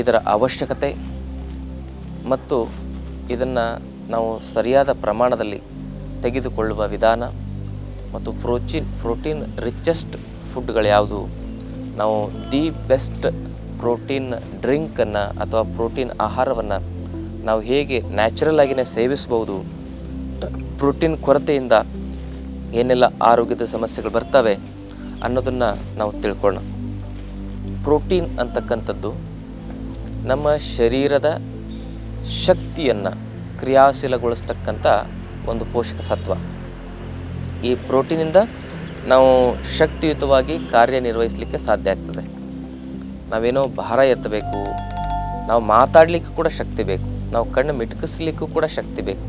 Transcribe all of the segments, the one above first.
ಇದರ ಅವಶ್ಯಕತೆ ಮತ್ತು ಇದನ್ನು ನಾವು ಸರಿಯಾದ ಪ್ರಮಾಣದಲ್ಲಿ ತೆಗೆದುಕೊಳ್ಳುವ ವಿಧಾನ ಮತ್ತು ಪ್ರೋಟೀನ್ ಪ್ರೋಟೀನ್ ರಿಚೆಸ್ಟ್ ಫುಡ್ಗಳು ಯಾವುದು ನಾವು ದಿ ಬೆಸ್ಟ್ ಪ್ರೋಟೀನ್ ಡ್ರಿಂಕನ್ನು ಅಥವಾ ಪ್ರೋಟೀನ್ ಆಹಾರವನ್ನು ನಾವು ಹೇಗೆ ನ್ಯಾಚುರಲ್ ಆಗಿನೇ ಸೇವಿಸ್ಬೋದು, ಪ್ರೋಟೀನ್ ಕೊರತೆಯಿಂದ ಏನೆಲ್ಲ ಆರೋಗ್ಯದ ಸಮಸ್ಯೆಗಳು ಬರ್ತವೆ ಅನ್ನೋದನ್ನು ನಾವು ತಿಳ್ಕೊಳ್ಳೋಣ. ಪ್ರೋಟೀನ್ ಅಂತಕ್ಕಂಥದ್ದು ನಮ್ಮ ಶರೀರದ ಶಕ್ತಿಯನ್ನು ಕ್ರಿಯಾಶೀಲಗೊಳಿಸ್ತಕ್ಕಂಥ ಒಂದು ಪೋಷಕ ಸತ್ವ. ಈ ಪ್ರೋಟೀನಿಂದ ನಾವು ಶಕ್ತಿಯುತವಾಗಿ ಕಾರ್ಯನಿರ್ವಹಿಸಲಿಕ್ಕೆ ಸಾಧ್ಯ ಆಗ್ತದೆ. ನಾವೇನೋ ಭಾರ ಎತ್ತಬೇಕು, ನಾವು ಮಾತಾಡಲಿಕ್ಕೂ ಕೂಡ ಶಕ್ತಿ ಬೇಕು, ನಾವು ಕಣ್ಣು ಮಿಟುಕಿಸ್ಲಿಕ್ಕೂ ಕೂಡ ಶಕ್ತಿ ಬೇಕು.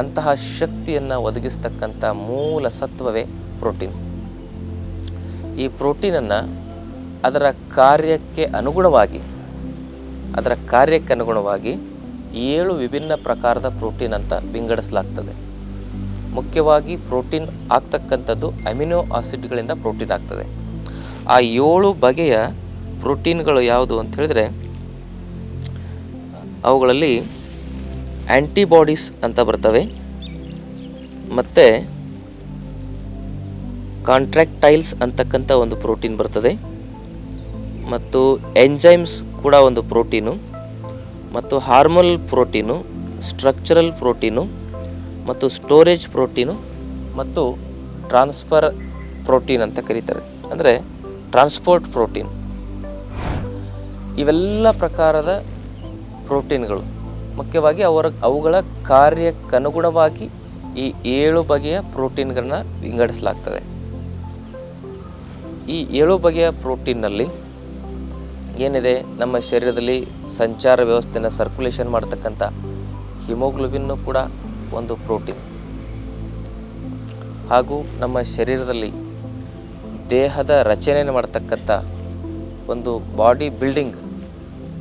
ಅಂತಹ ಶಕ್ತಿಯನ್ನು ಒದಗಿಸ್ತಕ್ಕಂಥ ಮೂಲ ಸತ್ವವೇ ಪ್ರೋಟೀನ್. ಈ ಪ್ರೋಟೀನನ್ನು ಅದರ ಕಾರ್ಯಕ್ಕೆ ಅನುಗುಣವಾಗಿ ಅದರ ಕಾರ್ಯಕ್ಕೆ ಅನುಗುಣವಾಗಿ ಏಳು ವಿಭಿನ್ನ ಪ್ರಕಾರದ ಪ್ರೋಟೀನ್ ಅಂತ ವಿಂಗಡಿಸಲಾಗ್ತದೆ. ಮುಖ್ಯವಾಗಿ ಪ್ರೋಟೀನ್ ಆಗ್ತಕ್ಕಂಥದ್ದು ಅಮಿನೋ ಆಸಿಡ್ಗಳಿಂದ ಪ್ರೋಟೀನ್ ಆಗ್ತದೆ. ಆ ಏಳು ಬಗೆಯ ಪ್ರೋಟೀನ್ಗಳು ಯಾವುದು ಅಂತ ಹೇಳಿದ್ರೆ ಅವುಗಳಲ್ಲಿ ಆ್ಯಂಟಿಬಾಡೀಸ್ ಅಂತ ಬರ್ತವೆ, ಮತ್ತು ಕಾಂಟ್ರಾಕ್ಟೈಲ್ಸ್ ಅಂತಕ್ಕಂಥ ಒಂದು ಪ್ರೋಟೀನ್ ಬರ್ತದೆ, ಮತ್ತು ಎಂಜೈಮ್ಸ್ ಕೂಡ ಒಂದು ಪ್ರೋಟೀನು ಮತ್ತು ಹಾರ್ಮಲ್ ಪ್ರೋಟೀನು, ಸ್ಟ್ರಕ್ಚರಲ್ ಪ್ರೋಟೀನು ಮತ್ತು ಸ್ಟೋರೇಜ್ ಪ್ರೋಟೀನು ಮತ್ತು ಟ್ರಾನ್ಸ್ಫರ್ ಪ್ರೋಟೀನ್ ಅಂತ ಕರೀತಾರೆ. ಅಂದರೆ ಟ್ರಾನ್ಸ್ಪೋರ್ಟ್ ಪ್ರೋಟೀನ್. ಇವೆಲ್ಲ ಪ್ರಕಾರದ ಪ್ರೋಟೀನ್ಗಳು. ಮುಖ್ಯವಾಗಿ ಅವರ ಅವುಗಳ ಕಾರ್ಯಕ್ಕನುಗುಣವಾಗಿ ಈ ಏಳು ಬಗೆಯ ಪ್ರೋಟೀನ್ಗಳನ್ನ ವಿಂಗಡಿಸಲಾಗ್ತದೆ. ಈ ಏಳು ಬಗೆಯ ಪ್ರೋಟೀನ್ನಲ್ಲಿ ಏನಿದೆ, ನಮ್ಮ ಶರೀರದಲ್ಲಿ ಸಂಚಾರ ವ್ಯವಸ್ಥೆನ ಸರ್ಕ್ಯುಲೇಷನ್ ಮಾಡ್ತಕ್ಕಂಥ ಹಿಮೋಗ್ಲೋಬಿನ್ನು ಕೂಡ ಒಂದು ಪ್ರೋಟೀನ್ ಹಾಗೂ ನಮ್ಮ ಶರೀರದಲ್ಲಿ ದೇಹದ ರಚನೆಯನ್ನು ಮಾಡ್ತಕ್ಕಂಥ ಒಂದು ಬಾಡಿ ಬಿಲ್ಡಿಂಗ್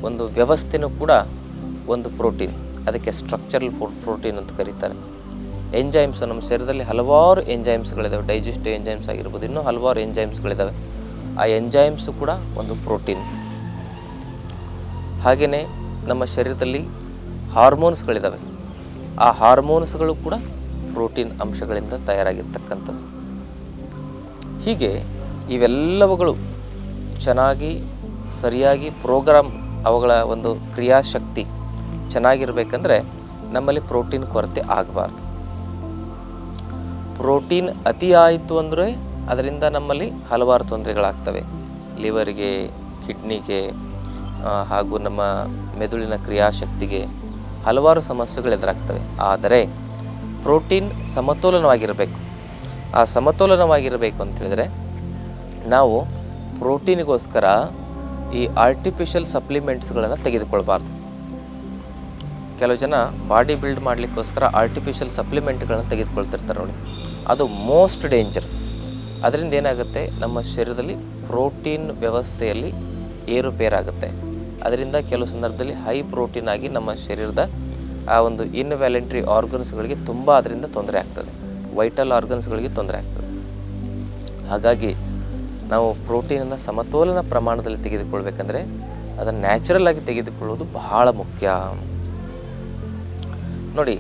ಒಂದು ವ್ಯವಸ್ಥೆನೂ ಕೂಡ ಒಂದು ಪ್ರೋಟೀನ್ ಅದಕ್ಕೆ ಸ್ಟ್ರಕ್ಚರಲ್ ಪ್ರೋಟೀನ್ ಅಂತ ಕರೀತಾರೆ. ಎಂಜೈಮ್ಸ್ ನಮ್ಮ ಶರೀರದಲ್ಲಿ ಹಲವಾರು ಎಂಜೈಮ್ಸ್ಗಳಿದ್ದಾವೆ ಡೈಜೆಸ್ಟಿವ್ ಎಂಜೈಮ್ಸ್ ಆಗಿರ್ಬೋದು, ಇನ್ನೂ ಹಲವಾರು ಎಂಜೈಮ್ಸ್ಗಳಿದ್ದಾವೆ ಆ ಎಂಜೈಮ್ಸು ಕೂಡ ಒಂದು ಪ್ರೋಟೀನ್ ಹಾಗೆಯೇ ನಮ್ಮ ಶರೀರದಲ್ಲಿ ಹಾರ್ಮೋನ್ಸ್ಗಳಿದ್ದಾವೆ ಆ ಹಾರ್ಮೋನ್ಸ್ಗಳು ಕೂಡ ಪ್ರೋಟೀನ್ ಅಂಶಗಳಿಂದ ತಯಾರಾಗಿರ್ತಕ್ಕಂಥದ್ದು. ಹೀಗೆ ಇವೆಲ್ಲವುಗಳು ಚೆನ್ನಾಗಿ, ಸರಿಯಾಗಿ ಪ್ರೋಗ್ರಾಮ್ ಅವುಗಳ ಒಂದು ಕ್ರಿಯಾಶಕ್ತಿ ಚೆನ್ನಾಗಿರಬೇಕಂದ್ರೆ ನಮ್ಮಲ್ಲಿ ಪ್ರೋಟೀನ್ ಕೊರತೆ ಆಗಬಾರ್ದು. ಪ್ರೋಟೀನ್ ಅತಿ ಆಯಿತು ಅಂದರೆ ಅದರಿಂದ ನಮ್ಮಲ್ಲಿ ಹಲವಾರು ತೊಂದರೆಗಳಾಗ್ತವೆ. ಲಿವರ್ಗೆ, ಕಿಡ್ನಿಗೆ ಹಾಗೂ ನಮ್ಮ ಮೆದುಳಿನ ಕ್ರಿಯಾಶಕ್ತಿಗೆ ಹಲವಾರು ಸಮಸ್ಯೆಗಳು ಎದುರಾಗ್ತವೆ. ಆದರೆ ಪ್ರೋಟೀನ್ ಸಮತೋಲನವಾಗಿರಬೇಕು. ಆ ಸಮತೋಲನವಾಗಿರಬೇಕು ಅಂತ ಹೇಳಿದರೆ ನಾವು ಪ್ರೋಟೀನಿಗೋಸ್ಕರ ಈ ಆರ್ಟಿಫಿಷಿಯಲ್ ಸಪ್ಲಿಮೆಂಟ್ಸ್ಗಳನ್ನು ತೆಗೆದುಕೊಳ್ಬಾರ್ದು. ಕೆಲವು ಜನ ಬಾಡಿ ಬಿಲ್ಡ್ ಮಾಡಲಿಕ್ಕೋಸ್ಕರ ಆರ್ಟಿಫಿಷಿಯಲ್ ಸಪ್ಲಿಮೆಂಟ್ಗಳನ್ನು ತೆಗೆದುಕೊಳ್ತಿರ್ತಾರೆ ನೋಡಿ. ಅದು ಮೋಸ್ಟ್ ಡೇಂಜರ್ ಅದರಿಂದ ಏನಾಗುತ್ತೆ? ನಮ್ಮ ಶರೀರದಲ್ಲಿ ಪ್ರೋಟೀನ್ ವ್ಯವಸ್ಥೆಯಲ್ಲಿ ಏರುಪೇರಾಗುತ್ತೆ. ಅದರಿಂದ ಕೆಲವು ಸಂದರ್ಭದಲ್ಲಿ ಹೈ ಪ್ರೋಟೀನ್ ಆಗಿ ನಮ್ಮ ಶರೀರದ ಆ ಒಂದು ಇನ್ವ್ಯಾಲೆಂಟ್ರಿ ಆರ್ಗನ್ಸ್ಗಳಿಗೆ ತುಂಬ ಅದರಿಂದ ತೊಂದರೆ ಆಗ್ತದೆ. ವೈಟಲ್ ಆರ್ಗನ್ಸ್ಗಳಿಗೆ ತೊಂದರೆ ಆಗ್ತದೆ. ಹಾಗಾಗಿ ನಾವು ಪ್ರೋಟೀನನ್ನು ಸಮತೋಲನ ಪ್ರಮಾಣದಲ್ಲಿ ತೆಗೆದುಕೊಳ್ಬೇಕಂದ್ರೆ ಅದನ್ನು ನ್ಯಾಚುರಲ್ ಆಗಿ ತೆಗೆದುಕೊಳ್ಳುವುದು ಬಹಳ ಮುಖ್ಯ. ನೋಡಿ,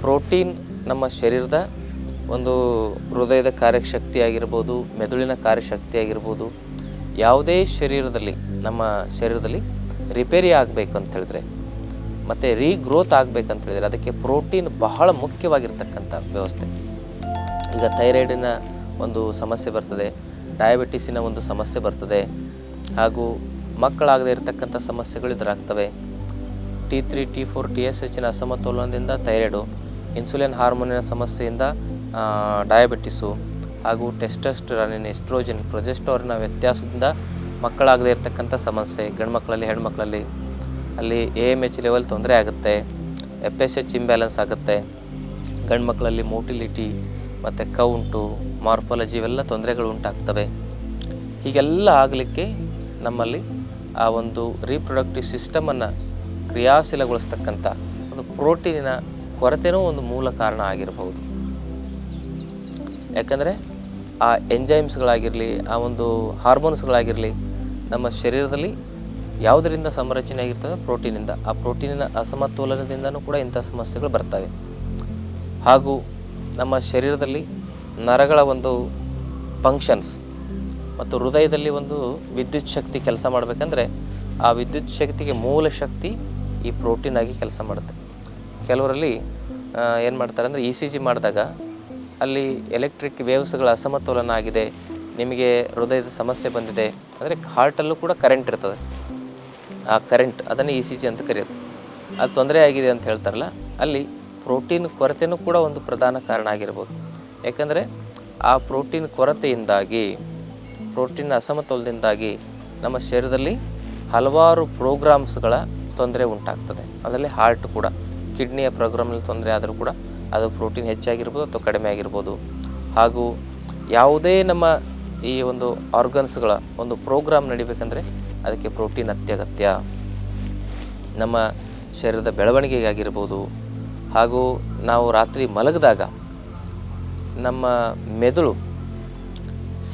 ಪ್ರೋಟೀನ್ ನಮ್ಮ ಶರೀರದ ಒಂದು ಹೃದಯದ ಕಾರ್ಯಶಕ್ತಿ ಆಗಿರ್ಬೋದು, ಮೆದುಳಿನ ಕಾರ್ಯಶಕ್ತಿ ಆಗಿರ್ಬೋದು, ಯಾವುದೇ ಶರೀರದಲ್ಲಿ ನಮ್ಮ ಶರೀರದಲ್ಲಿ ರಿಪೇರಿ ಆಗಬೇಕು ಅಂತ ಹೇಳಿದ್ರೆ, ಮತ್ತು ರೀಗ್ರೋತ್ ಆಗಬೇಕಂತ ಹೇಳಿದ್ರೆ ಅದಕ್ಕೆ ಪ್ರೋಟೀನ್ ಬಹಳ ಮುಖ್ಯವಾಗಿರ್ತಕ್ಕಂಥ ವ್ಯವಸ್ಥೆ. ಈಗ ಥೈರಾಯ್ಡಿನ ಒಂದು ಸಮಸ್ಯೆ ಬರ್ತದೆ, ಡಯಾಬಿಟಿಸಿನ ಒಂದು ಸಮಸ್ಯೆ ಬರ್ತದೆ, ಹಾಗೂ ಮಕ್ಕಳಾಗದೇ ಇರತಕ್ಕಂಥ ಸಮಸ್ಯೆಗಳು ಇದರಾಗ್ತವೆ T three, T four, T S ಎಚ್ನ ಅಸಮತೋಲನದಿಂದ ಥೈರಾಯ್ಡು, ಇನ್ಸುಲಿನ್ ಹಾರ್ಮೋನಿನ ಸಮಸ್ಯೆಯಿಂದ ಡಯಾಬಿಟಿಸು ಹಾಗೂ ಟೆಸ್ಟಸ್ಟರಾನಿನ್ ಎಸ್ಟ್ರೋಜನ್, ಪ್ರೊಜೆಸ್ಟೋರಿನ ವ್ಯತ್ಯಾಸದಿಂದ ಮಕ್ಕಳಾಗದೇ ಇರತಕ್ಕಂಥ ಸಮಸ್ಯೆ ಗಂಡು ಮಕ್ಕಳಲ್ಲಿ ಹೆಣ್ಮಕ್ಳಲ್ಲಿ, ಅಲ್ಲಿ ಎ ಎಂ ಎಚ್ ಲೆವೆಲ್ ತೊಂದರೆ ಆಗುತ್ತೆ ಎಫ್ ಎಸ್ ಎಚ್ ಇಂಬ್ಯಾಲೆನ್ಸ್ ಆಗುತ್ತೆ ಗಂಡು ಮಕ್ಕಳಲ್ಲಿ ಮೋಟಿಲಿಟಿ ಮತ್ತು ಕೌಂಟು ಮಾರ್ಫಾಲಜಿ ಇವೆಲ್ಲ ತೊಂದರೆಗಳು ಉಂಟಾಗ್ತವೆ. ಹೀಗೆಲ್ಲ ಆಗಲಿಕ್ಕೆ ನಮ್ಮಲ್ಲಿ ಆ ಒಂದು ರೀಪ್ರೊಡಕ್ಟಿವ್ ಸಿಸ್ಟಮನ್ನು ಕ್ರಿಯಾಶೀಲಗೊಳಿಸ್ತಕ್ಕಂಥ ಒಂದು ಪ್ರೋಟೀನಿನ ಕೊರತೆನೂ ಒಂದು ಮೂಲ ಕಾರಣ ಆಗಿರಬಹುದು. ಯಾಕಂದರೆ ಆ ಎಂಜೈಮ್ಸ್ಗಳಾಗಿರಲಿ ಆ ಒಂದು ಹಾರ್ಮೋನ್ಸ್ಗಳಾಗಿರಲಿ ನಮ್ಮ ಶರೀರದಲ್ಲಿ ಯಾವುದರಿಂದ ಸಂರಚನೆ ಆಗಿರ್ತದೆ? ಪ್ರೋಟೀನಿಂದ. ಆ ಪ್ರೋಟೀನಿನ ಅಸಮತೋಲನದಿಂದನೂ ಕೂಡ ಇಂಥ ಸಮಸ್ಯೆಗಳು ಬರ್ತವೆ. ಹಾಗೂ ನಮ್ಮ ಶರೀರದಲ್ಲಿ ನರಗಳ ಒಂದು ಫಂಕ್ಷನ್ಸ್ ಮತ್ತು ಹೃದಯದಲ್ಲಿ ಒಂದು ವಿದ್ಯುತ್ ಶಕ್ತಿ ಕೆಲಸ ಮಾಡಬೇಕಂದ್ರೆ ಆ ವಿದ್ಯುತ್ ಶಕ್ತಿಗೆ ಮೂಲ ಶಕ್ತಿ ಈ ಪ್ರೋಟೀನ್ ಆಗಿ ಕೆಲಸ ಮಾಡುತ್ತೆ. ಕೆಲವರಲ್ಲಿ ಏನು ಮಾಡ್ತಾರೆ ಅಂದರೆ ಇ ಸಿ ಜಿ ಮಾಡಿದಾಗ ಅಲ್ಲಿ ಎಲೆಕ್ಟ್ರಿಕ್ ವೇವ್ಸ್ಗಳ ಅಸಮತೋಲನ ಆಗಿದೆ. ನಿಮಗೆ ಹೃದಯದ ಸಮಸ್ಯೆ ಬಂದಿದೆ ಅಂದರೆ ಹಾರ್ಟಲ್ಲೂ ಕೂಡ ಕರೆಂಟ್ ಇರ್ತದೆ. ಆ ಕರೆಂಟ್ ಅದನ್ನು ಇ ಸಿ ಜಿ ಅಂತ ಕರೆಯೋದು. ಅದು ತೊಂದರೆ ಆಗಿದೆ ಅಂತ ಹೇಳ್ತಾರಲ್ಲ, ಅಲ್ಲಿ ಪ್ರೋಟೀನ್ ಕೊರತೆಯೂ ಕೂಡ ಒಂದು ಪ್ರಧಾನ ಕಾರಣ ಆಗಿರ್ಬೋದು. ಯಾಕಂದರೆ ಆ ಪ್ರೋಟೀನ್ ಕೊರತೆಯಿಂದಾಗಿ ಪ್ರೋಟೀನ್ ಅಸಮತೋಲದಿಂದಾಗಿ ನಮ್ಮ ಶರೀರದಲ್ಲಿ ಹಲವಾರು ಪ್ರೋಗ್ರಾಮ್ಸ್ಗಳ ತೊಂದರೆ ಉಂಟಾಗ್ತದೆ. ಅದರಲ್ಲಿ ಹಾರ್ಟ್ ಕೂಡ ಕಿಡ್ನಿಯ ಪ್ರೋಗ್ರಾಮ್ನಲ್ಲಿ ತೊಂದರೆ ಆದರೂ ಕೂಡ ಅದು ಪ್ರೋಟೀನ್ ಹೆಚ್ಚಾಗಿರ್ಬೋದು ಅಥವಾ ಕಡಿಮೆ ಆಗಿರ್ಬೋದು. ಹಾಗೂ ಯಾವುದೇ ನಮ್ಮ ಈ ಒಂದು ಆರ್ಗನ್ಸ್ಗಳ ಒಂದು ಪ್ರೋಗ್ರಾಮ್ ನಡಿಬೇಕಂದ್ರೆ ಅದಕ್ಕೆ ಪ್ರೋಟೀನ್ ಅತ್ಯಗತ್ಯ. ನಮ್ಮ ಶರೀರದ ಬೆಳವಣಿಗೆಗಾಗಿರ್ಬೋದು, ಹಾಗೂ ನಾವು ರಾತ್ರಿ ಮಲಗಿದಾಗ ನಮ್ಮ ಮೆದುಳು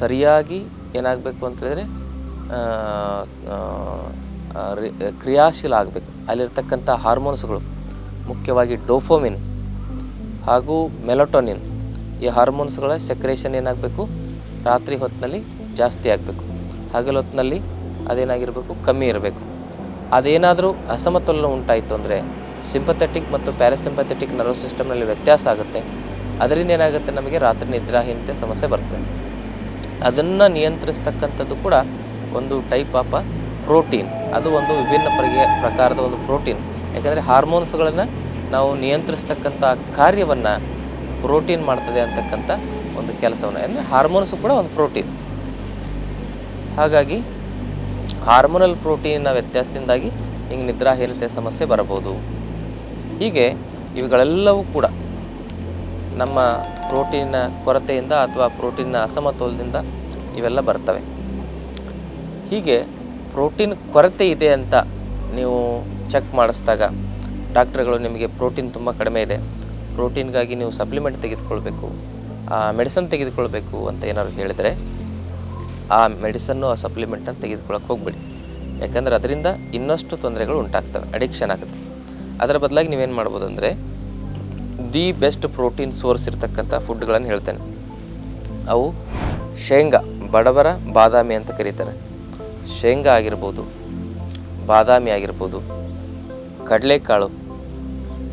ಸರಿಯಾಗಿ ಏನಾಗಬೇಕು ಅಂತೇಳಿದರೆ ಕ್ರಿಯಾಶೀಲ ಆಗಬೇಕು. ಅಲ್ಲಿರ್ತಕ್ಕಂಥ ಹಾರ್ಮೋನ್ಸ್ಗಳು ಮುಖ್ಯವಾಗಿ ಡೋಫೋಮಿನ್ ಹಾಗೂ ಮೆಲಟೋನಿನ್ ಈ ಹಾರ್ಮೋನ್ಸ್ಗಳ ಸೆಕ್ರೇಷನ್ ಏನಾಗಬೇಕು? ರಾತ್ರಿ ಹೊತ್ತಿನಲ್ಲಿ ಜಾಸ್ತಿ ಆಗಬೇಕು. ಹಗಲು ಹೊತ್ತಿನಲ್ಲಿ ಅದೇನಾಗಿರಬೇಕು? ಕಮ್ಮಿ ಇರಬೇಕು. ಅದೇನಾದರೂ ಅಸಮತೋಲನ ಉಂಟಾಯಿತು ಅಂದರೆ ಸಿಂಪಥೆಟಿಕ್ ಮತ್ತು ಪ್ಯಾರಾಸಿಂಪಥೆಟಿಕ್ ನರ್ವ್ ಸಿಸ್ಟಮ್ನಲ್ಲಿ ವ್ಯತ್ಯಾಸ ಆಗುತ್ತೆ. ಅದರಿಂದ ಏನಾಗುತ್ತೆ ನಮಗೆ ರಾತ್ರಿ ನಿದ್ರಾಹೀನತೆ ಸಮಸ್ಯೆ ಬರ್ತದೆ ಅದನ್ನು ನಿಯಂತ್ರಿಸ್ತಕ್ಕಂಥದ್ದು ಕೂಡ ಒಂದು ಟೈಪ್ ಆಫ್ ಪ್ರೋಟೀನ್. ಅದು ಒಂದು ವಿಭಿನ್ನ ಪ್ರಗೆ ಪ್ರಕಾರದ ಒಂದು ಪ್ರೋಟೀನ್. ಯಾಕಂದರೆ ಹಾರ್ಮೋನ್ಸ್ಗಳನ್ನು ನಾವು ನಿಯಂತ್ರಿಸ್ತಕ್ಕಂಥ ಕಾರ್ಯವನ್ನು ಪ್ರೋಟೀನ್ ಮಾಡ್ತದೆ ಅಂತಕ್ಕಂಥ ಒಂದು ಕೆಲಸವನ್ನು. ಅಂದರೆ ಹಾರ್ಮೋನ್ಸು ಕೂಡ ಒಂದು ಪ್ರೋಟೀನ್ ಹಾಗಾಗಿ ಹಾರ್ಮೋನಲ್ ಪ್ರೋಟೀನ್ನ ವ್ಯತ್ಯಾಸದಿಂದಾಗಿ ಹಿಂಗೆ ನಿದ್ರಾಹೀನತೆ ಸಮಸ್ಯೆ ಬರಬಹುದು. ಹೀಗೆ ಇವುಗಳೆಲ್ಲವೂ ಕೂಡ ನಮ್ಮ ಪ್ರೋಟೀನ್ನ ಕೊರತೆಯಿಂದ ಅಥವಾ ಪ್ರೋಟೀನ್ನ ಅಸಮತೋಲದಿಂದ ಇವೆಲ್ಲ ಬರ್ತವೆ. ಹೀಗೆ ಪ್ರೋಟೀನ್ ಕೊರತೆ ಇದೆ ಅಂತ ನೀವು ಚೆಕ್ ಮಾಡಿಸಿದಾಗ ಡಾಕ್ಟರ್ಗಳು ನಿಮಗೆ ಪ್ರೋಟೀನ್ ತುಂಬ ಕಡಿಮೆ ಇದೆ. ಪ್ರೋಟೀನ್ಗಾಗಿ ನೀವು ಸಪ್ಲಿಮೆಂಟ್ ತೆಗೆದುಕೊಳ್ಬೇಕು. ಮೆಡಿಸನ್ ತೆಗೆದುಕೊಳ್ಬೇಕು ಅಂತ ಏನಾದ್ರು ಹೇಳಿದರೆ ಆ ಮೆಡಿಸನ್ನು ಆ ಸಪ್ಲಿಮೆಂಟನ್ನು ತೆಗೆದುಕೊಳ್ಳೋಕೆ ಹೋಗ್ಬೇಡಿ. ಯಾಕಂದರೆ ಅದರಿಂದ ಇನ್ನಷ್ಟು ತೊಂದರೆಗಳು ಉಂಟಾಗ್ತವೆ ಅಡಿಕ್ಷನ್ ಆಗುತ್ತೆ. ಅದರ ಬದಲಾಗಿ ನೀವೇನು ಮಾಡ್ಬೋದು ಅಂದರೆ ದಿ ಬೆಸ್ಟ್ ಪ್ರೋಟೀನ್ ಸೋರ್ಸ್ ಇರ್ತಕ್ಕಂಥ ಫುಡ್ಗಳನ್ನು ಹೇಳ್ತೇನೆ. ಅವು ಶೇಂಗಾ, ಬಡವರ ಬಾದಾಮಿ ಅಂತ ಕರೀತಾರೆ. ಶೇಂಗಾ ಆಗಿರ್ಬೋದು, ಬಾದಾಮಿ ಆಗಿರ್ಬೋದು, ಕಡಲೆಕಾಳು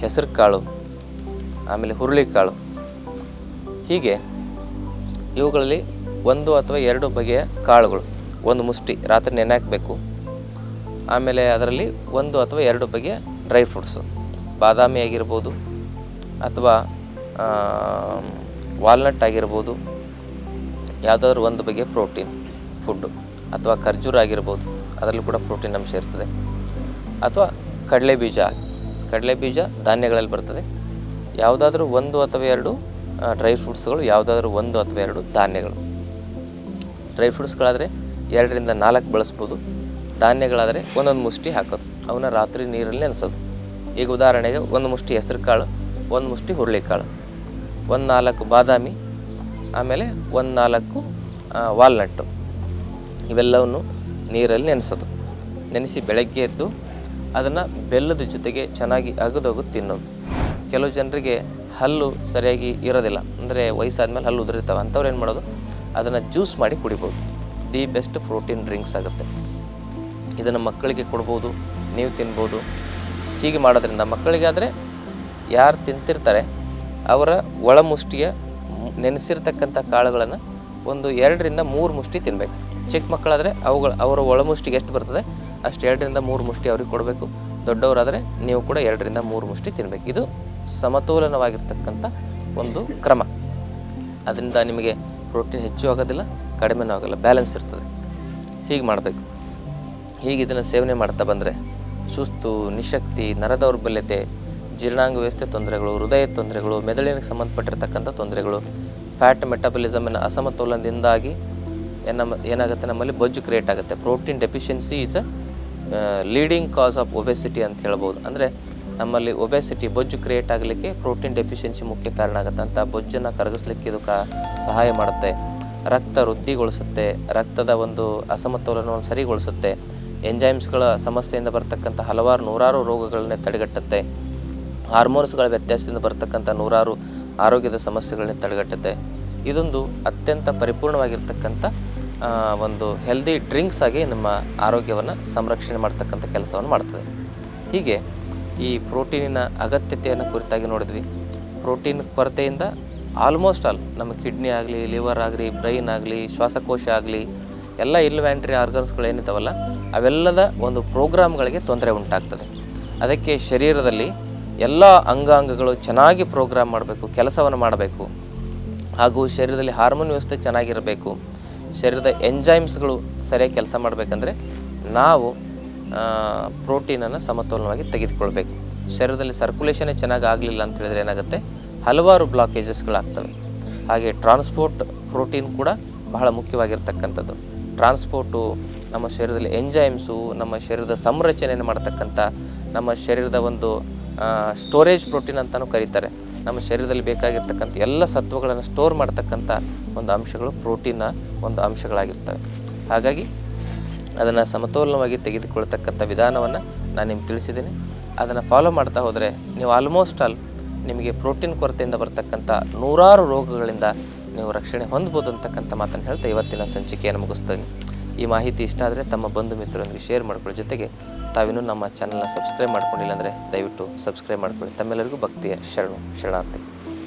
ಹೆಸರು ಕಾಳು ಆಮೇಲೆ ಹುರುಳಿಕಾಳು ಹೀಗೆ ಇವುಗಳಲ್ಲಿ ಒಂದು ಅಥವಾ ಎರಡು ಬಗೆಯ ಕಾಳುಗಳು, ಒಂದು ಮುಷ್ಟಿ ರಾತ್ರಿ ನೆನೆ ಹಾಕಬೇಕು. ಆಮೇಲೆ ಅದರಲ್ಲಿ ಒಂದು ಅಥವಾ ಎರಡು ಬಗೆಯ ಡ್ರೈ ಫ್ರೂಟ್ಸು, ಬಾದಾಮಿ ಆಗಿರ್ಬೋದು ಅಥವಾ ವಾಲ್ನಟ್ ಆಗಿರ್ಬೋದು, ಯಾವುದಾದ್ರೂ ಒಂದು ಬಗೆಯ ಪ್ರೋಟೀನ್ ಫುಡ್ಡು ಅಥವಾ ಖರ್ಜೂರ ಆಗಿರ್ಬೋದು, ಅದರಲ್ಲೂ ಕೂಡ ಪ್ರೋಟೀನ್ ಅಂಶ ಇರ್ತದೆ. ಅಥವಾ ಕಡಲೆ ಬೀಜ ಕಡಲೆ ಬೀಜ ಧಾನ್ಯಗಳಲ್ಲಿ ಬರ್ತದೆ. ಯಾವುದಾದ್ರೂ ಒಂದು ಅಥವಾ ಎರಡು ಡ್ರೈ ಫ್ರೂಟ್ಸ್ಗಳು ಯಾವುದಾದ್ರೂ ಒಂದು ಅಥವಾ ಎರಡು ಧಾನ್ಯಗಳು. ಡ್ರೈ ಫ್ರೂಟ್ಸ್ಗಳಾದರೆ ಎರಡರಿಂದ ನಾಲ್ಕು ಬಳಸ್ಬೋದು. ಧಾನ್ಯಗಳಾದರೆ ಒಂದೊಂದು ಮುಷ್ಟಿ ಹಾಕೋದು. ಅವನ್ನ ರಾತ್ರಿ ನೀರಲ್ಲಿ ನೆನೆಸೋದು. ಈಗ ಉದಾಹರಣೆಗೆ ಒಂದು ಮುಷ್ಟಿ ಹೆಸರು ಕಾಳು ಒಂದು ಮುಷ್ಟಿ ಹುರುಳಿಕಾಳು, ಒಂದು ನಾಲ್ಕು ಬಾದಾಮಿ, ಆಮೇಲೆ ಒಂದು ನಾಲ್ಕು ವಾಲ್ನಟ್ಟು ಇವೆಲ್ಲವನ್ನು ನೀರಲ್ಲಿ ನೆನೆಸೋದು. ನೆನೆಸಿ ಬೆಳಗ್ಗೆ ಎದ್ದು ಅದನ್ನು ಬೆಲ್ಲದ ಜೊತೆಗೆ ಚೆನ್ನಾಗಿ ಅಗದೊಗು ತಿನ್ನೋದು. ಕೆಲವು ಜನರಿಗೆ ಹಲ್ಲು ಸರಿಯಾಗಿ ಇರೋದಿಲ್ಲ. ಅಂದರೆ ವಯಸ್ಸಾದ್ಮೇಲೆ ಹಲ್ಲು ಉದುರಿರ್ತಾವೆ ಅಂಥವ್ರು ಏನು ಮಾಡೋದು? ಅದನ್ನು ಜ್ಯೂಸ್ ಮಾಡಿ ಕುಡಿಬೋದು. ದಿ ಬೆಸ್ಟ್ ಪ್ರೋಟೀನ್ ಡ್ರಿಂಕ್ಸ್ ಆಗುತ್ತೆ. ಇದನ್ನು ಮಕ್ಕಳಿಗೆ ಕೊಡ್ಬೋದು. ನೀವು ತಿನ್ಬೋದು. ಹೀಗೆ ಮಾಡೋದ್ರಿಂದ ಮಕ್ಕಳಿಗಾದರೆ ಯಾರು ತಿಂತಿರ್ತಾರೆ, ಅವರ ಒಳಮುಷ್ಟಿಯ ಮುಷ್ಟಿಯ ನೆನೆಸಿರ್ತಕ್ಕಂಥ ಕಾಳುಗಳನ್ನು ಒಂದು ಎರಡರಿಂದ ಮೂರು ಮುಷ್ಟಿ ತಿನ್ನಬೇಕು ಚಿಕ್ಕ ಮಕ್ಕಳಾದರೆ ಅವುಗಳ, ಅವರ ಒಳಮುಷ್ಟಿಗೆ ಎಷ್ಟು ಬರ್ತದೆ? ಅಷ್ಟು ಎರಡರಿಂದ ಮೂರು ಮುಷ್ಟಿ ಅವ್ರಿಗೆ ಕೊಡಬೇಕು. ದೊಡ್ಡವರಾದರೆ ನೀವು ಕೂಡ ಎರಡರಿಂದ ಮೂರು ಮುಷ್ಟಿ ತಿನ್ನಬೇಕು ಇದು ಸಮತೋಲನವಾಗಿರ್ತಕ್ಕಂಥ ಒಂದು ಕ್ರಮ. ಅದರಿಂದ ನಿಮಗೆ ಪ್ರೋಟೀನ್ ಹೆಚ್ಚು ಆಗೋದಿಲ್ಲ ಕಡಿಮೆನೂ ಆಗೋಲ್ಲ ಬ್ಯಾಲೆನ್ಸ್ ಇರ್ತದೆ. ಹೀಗೆ ಮಾಡಬೇಕು. ಹೀಗೆ ಇದನ್ನು ಸೇವನೆ ಮಾಡ್ತಾ ಬಂದರೆ ಸುಸ್ತು, ನಿಶಕ್ತಿ ನರದೌರ್ಬಲ್ಯತೆ ಜೀರ್ಣಾಂಗ ವ್ಯವಸ್ಥೆ ತೊಂದರೆಗಳು, ಹೃದಯ ತೊಂದರೆಗಳು ಮೆದುಳಿಗೆ ಸಂಬಂಧಪಟ್ಟಿರ್ತಕ್ಕಂಥ ತೊಂದರೆಗಳು ಫ್ಯಾಟ್ ಮೆಟಬಲಿಸಮಿನ ಅಸಮತೋಲನದಿಂದಾಗಿ ಏನ ಏನಾಗುತ್ತೆ ನಮ್ಮಲ್ಲಿ ಬೊಜ್ಜು ಕ್ರಿಯೇಟ್ ಆಗುತ್ತೆ. Protein deficiency is a leading cause of obesity ಅಂತ ಹೇಳ್ಬೋದು. ಅಂದರೆ ನಮ್ಮಲ್ಲಿ ಒಬೆಸಿಟಿ ಬೊಜ್ಜು ಕ್ರಿಯೇಟ್ ಆಗಲಿಕ್ಕೆ ಪ್ರೋಟೀನ್ ಡೆಫಿಷಿಯನ್ಸಿ ಮುಖ್ಯ ಕಾರಣ ಆಗುತ್ತೆ. ಅಂತ ಬೊಜ್ಜನ್ನು ಕರಗಿಸ್ಲಿಕ್ಕೆ ಇದು ಸಹಾಯ ಮಾಡುತ್ತೆ. ರಕ್ತ ವೃದ್ಧಿಗೊಳಿಸುತ್ತೆ. ರಕ್ತದ ಒಂದು ಅಸಮತೋಲನವನ್ನು ಸರಿಗೊಳಿಸುತ್ತೆ. ಎಂಜೈಮ್ಸ್ಗಳ ಸಮಸ್ಯೆಯಿಂದ ಬರ್ತಕ್ಕಂಥ ಹಲವಾರು ನೂರಾರು ರೋಗಗಳನ್ನೇ ತಡೆಗಟ್ಟುತ್ತೆ. ಹಾರ್ಮೋನ್ಸ್ಗಳ ವ್ಯತ್ಯಾಸದಿಂದ ಬರ್ತಕ್ಕಂಥ ನೂರಾರು ಆರೋಗ್ಯದ ಸಮಸ್ಯೆಗಳನ್ನ ತಡೆಗಟ್ಟುತ್ತೆ. ಇದೊಂದು ಅತ್ಯಂತ ಪರಿಪೂರ್ಣವಾಗಿರ್ತಕ್ಕಂಥ ಒಂದು ಹೆಲ್ದಿ ಡ್ರಿಂಕ್ಸ್ ಆಗಿ ನಮ್ಮ ಆರೋಗ್ಯವನ್ನು ಸಂರಕ್ಷಣೆ ಮಾಡ್ತಕ್ಕಂಥ ಕೆಲಸವನ್ನು ಮಾಡ್ತದೆ. ಹೀಗೆ ಈ ಪ್ರೋಟೀನಿನ ಅಗತ್ಯತೆಯನ್ನು ಕುರಿತಾಗಿ ನೋಡಿದ್ವಿ. ಪ್ರೋಟೀನ್ ಕೊರತೆಯಿಂದ ಆಲ್ಮೋಸ್ಟ್ ಆಲ್ ನಮ್ಮ ಕಿಡ್ನಿ ಆಗಲಿ ಲಿವರ್ ಆಗಲಿ ಬ್ರೈನ್ ಆಗಲಿ, ಶ್ವಾಸಕೋಶ ಆಗಲಿ, ಎಲ್ಲ ಇಲ್ವ್ಯಾಂಟ್ರಿ ಆರ್ಗನ್ಸ್ಗಳು ಏನಿದ್ದಾವಲ್ಲ, ಅವೆಲ್ಲದ ಒಂದು ಪ್ರೋಗ್ರಾಮ್ಗಳಿಗೆ ತೊಂದರೆ ಉಂಟಾಗ್ತದೆ. ಅದಕ್ಕೆ ಶರೀರದಲ್ಲಿ ಎಲ್ಲ ಅಂಗಾಂಗಗಳು ಚೆನ್ನಾಗಿ ಪ್ರೋಗ್ರಾಮ್ ಮಾಡಬೇಕು, ಕೆಲಸವನ್ನು ಮಾಡಬೇಕು. ಹಾಗೂ ಶರೀರದಲ್ಲಿ ಹಾರ್ಮೋನ್ ವ್ಯವಸ್ಥೆ ಚೆನ್ನಾಗಿರಬೇಕು. ಶರೀರದ ಎಂಜೈಮ್ಸ್ಗಳು ಸರಿಯಾಗಿ ಕೆಲಸ ಮಾಡಬೇಕಂದ್ರೆ ನಾವು ಪ್ರೋಟೀನನ್ನು ಸಮತೋಲನವಾಗಿ ತೆಗೆದುಕೊಳ್ಬೇಕು. ಶರೀರದಲ್ಲಿ ಸರ್ಕ್ಯುಲೇಷನೇ ಚೆನ್ನಾಗಿ ಆಗಲಿಲ್ಲ ಅಂತ ಹೇಳಿದ್ರೆ ಏನಾಗುತ್ತೆ? ಹಲವಾರು ಬ್ಲಾಕೇಜಸ್ಗಳಾಗ್ತವೆ ಹಾಗೆ ಟ್ರಾನ್ಸ್ಪೋರ್ಟ್ ಪ್ರೋಟೀನ್ ಕೂಡ ಬಹಳ ಮುಖ್ಯವಾಗಿರ್ತಕ್ಕಂಥದ್ದು. ಟ್ರಾನ್ಸ್ಪೋರ್ಟು ನಮ್ಮ ಶರೀರದಲ್ಲಿ ಎಂಜೈಮ್ಸು ನಮ್ಮ ಶರೀರದ ಸಂರಚನೆಯನ್ನು ಮಾಡ್ತಕ್ಕಂಥ, ನಮ್ಮ ಶರೀರದ ಒಂದು ಸ್ಟೋರೇಜ್ ಪ್ರೋಟೀನ್ ಅಂತಲೂ ಕರೀತಾರೆ. ನಮ್ಮ ಶರೀರದಲ್ಲಿ ಬೇಕಾಗಿರ್ತಕ್ಕಂಥ ಎಲ್ಲ ಸತ್ವಗಳನ್ನು ಸ್ಟೋರ್ ಮಾಡ್ತಕ್ಕಂಥ ಒಂದು ಅಂಶಗಳು ಪ್ರೋಟೀನ ಒಂದು ಅಂಶಗಳಾಗಿರ್ತವೆ. ಹಾಗಾಗಿ ಅದನ್ನು ಸಮತೋಲನವಾಗಿ ತೆಗೆದುಕೊಳ್ತಕ್ಕಂಥ ವಿಧಾನವನ್ನು ನಾನು ನಿಮ್ಗೆ ತಿಳಿಸಿದ್ದೀನಿ ಅದನ್ನು ಫಾಲೋ ಮಾಡ್ತಾ ಹೋದರೆ ನೀವು ಆಲ್ಮೋಸ್ಟ್ ಆಲ್ ನಿಮಗೆ ಪ್ರೋಟೀನ್ ಕೊರತೆಯಿಂದ ಬರ್ತಕ್ಕಂಥ ನೂರಾರು ರೋಗಗಳಿಂದ ನೀವು ರಕ್ಷಣೆ ಹೊಂದ್ಬೋದು ಅಂತಕ್ಕಂಥ ಮಾತನ್ನು ಹೇಳ್ತಾ ಇವತ್ತಿನ ಸಂಚಿಕೆಯನ್ನು ಮುಗಿಸ್ತೀನಿ. ಈ ಮಾಹಿತಿ ಇಷ್ಟ ಆದರೆ ತಮ್ಮ ಬಂಧು ಮಿತ್ರರೊಂದಿಗೆ ಶೇರ್ ಮಾಡ್ಕೊಳ್ಳೋ ಜೊತೆಗೆ ತಾವಿನ್ನೂ ನಮ್ಮ ಚಾನಲ್ನ ಸಬ್ಸ್ಕ್ರೈಬ್ ಮಾಡ್ಕೊಂಡಿಲ್ಲ ಅಂದರೆ ದಯವಿಟ್ಟು ಸಬ್ಸ್ಕ್ರೈಬ್ ಮಾಡ್ಕೊಳ್ಳಿ. ತಮ್ಮೆಲ್ಲರಿಗೂ ಭಕ್ತಿಯ ಶರಣು, ಶರಣಾರ್ಥಿ.